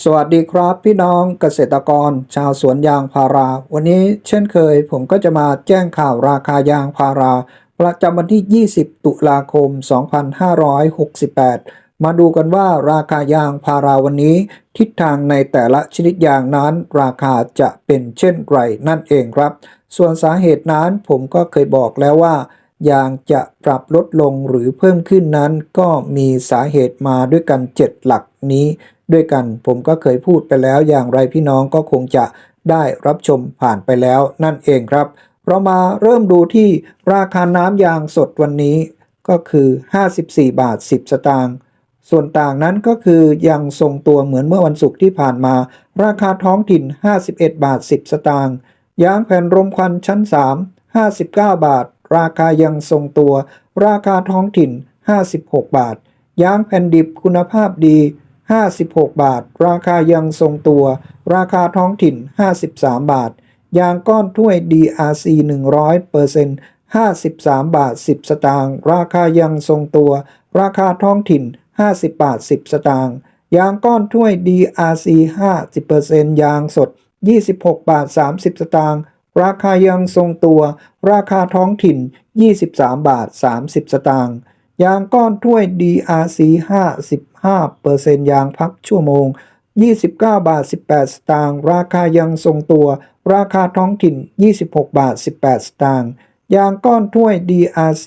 สวัสดีครับพี่น้องเกษตรกรชาวสวนยางพารา วันนี้เช่นเคย ผมก็จะมาแจ้งข่าวราคายางพารา ประจำวันที่ 20 ตุลาคม 2568 มาดูกันว่าราคายางพาราวันนี้ ทิศทางในแต่ละชนิดยางนั้นราคาจะเป็นเช่นไรนั่นเองครับ ส่วนสาเหตุนั้นผมก็เคยบอกแล้วว่ายางจะปรับลดลงหรือเพิ่มขึ้นนั้น ก็มีสาเหตุมาด้วยกัน 7 หลักนี้ ด้วยกัน ผมก็เคยพูดไปแล้วอย่างไรพี่น้องก็คงจะได้รับชมผ่านไปแล้วนั่นเองครับ เรามาเริ่มดูที่ราคาน้ำยางสดวันนี้ก็คือ 54 บาท 10 สตางค์ส่วนต่างนั้นก็คือยังทรงตัวเหมือนเมื่อวันศุกร์ที่ผ่านมา ราคาท้องถิ่น 51 บาท 10 สตางค์ยางแผ่นรมควันชั้น 3 59 บาท ราคายังทรงตัว ราคาท้องถิ่น 56 บาท ยางแผ่นดิบคุณภาพดี 56 บาท ราคายังทรงตัว ราคาท้องถิ่น 53 บาท ยางก้อนถ้วย DRC 100% 53 บาท 10 สตางค์ ราคายังทรงตัว ราคาท้องถิ่น 50 บาท 10 สตางค์ ยางก้อนถ้วย DRC 50%ยางสด 26 บาท 30 สตางค์ ราคายังทรงตัว ราคาท้องถิ่น 23 บาท 30 สตางค์ ยางก้อนถ้วย DRC 55%ยางพักชั่วโมง 29 บาท 18 สตางค์ ราคายังทรงตัว ราคาท้องถิ่น 26 บาท 18 สตางค์ ยางก้อนถ้วย DRC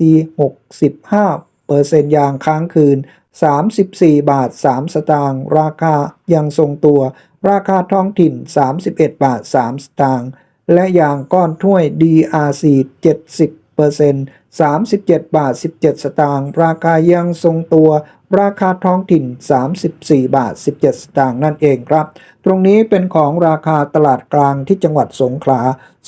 65%ยางค้างคืน 34 บาท 3 สตางค์ ราคายังทรงตัว ราคาท้องถิ่น 31 บาท 3 สตางค์ และยางก้อนถ้วย DRC 70 37 บาท 17 สตางค์ราคายังทรงตัว ราคาท้องถิ่น 34 บาท 17 สตางค์นั่นเองครับ ตรงนี้เป็นของราคาตลาดกลางที่จังหวัดสงขลา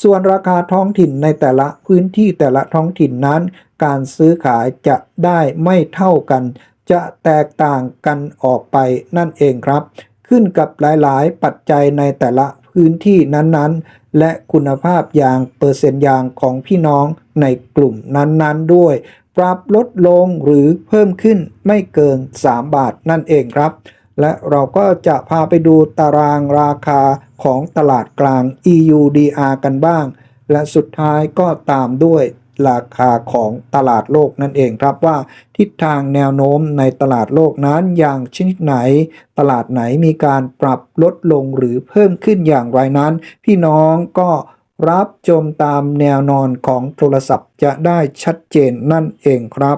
ส่วนราคาท้องถิ่นในแต่ละพื้นที่แต่ละท้องถิ่นนั้น การซื้อขายจะได้ไม่เท่ากัน จะแตกต่างกันออกไปนั่นเองครับ ขึ้นกับหลายๆ ปัจจัยในแต่ละ พื้นที่นั้นๆ และคุณภาพยางเปอร์เซ็นต์ยางของพี่น้องในกลุ่มนั้นๆด้วย ปรับลดลงหรือเพิ่มขึ้นไม่เกิน 3 บาทนั่นเองครับ และเราก็จะพาไปดูตารางราคาของตลาดกลาง EUDR กันบ้าง และสุดท้ายก็ตามด้วย ราคาของตลาดโลกนั่นเองครับว่าทิศทางแนวโน้มในตลาดโลกนั้นอย่างชนิดไหน ตลาดไหนมีการปรับลดลงหรือเพิ่มขึ้นอย่างไรนั้น พี่น้องก็รับชมตามแนวนอนของโทรศัพท์จะได้ชัดเจนนั่นเองครับ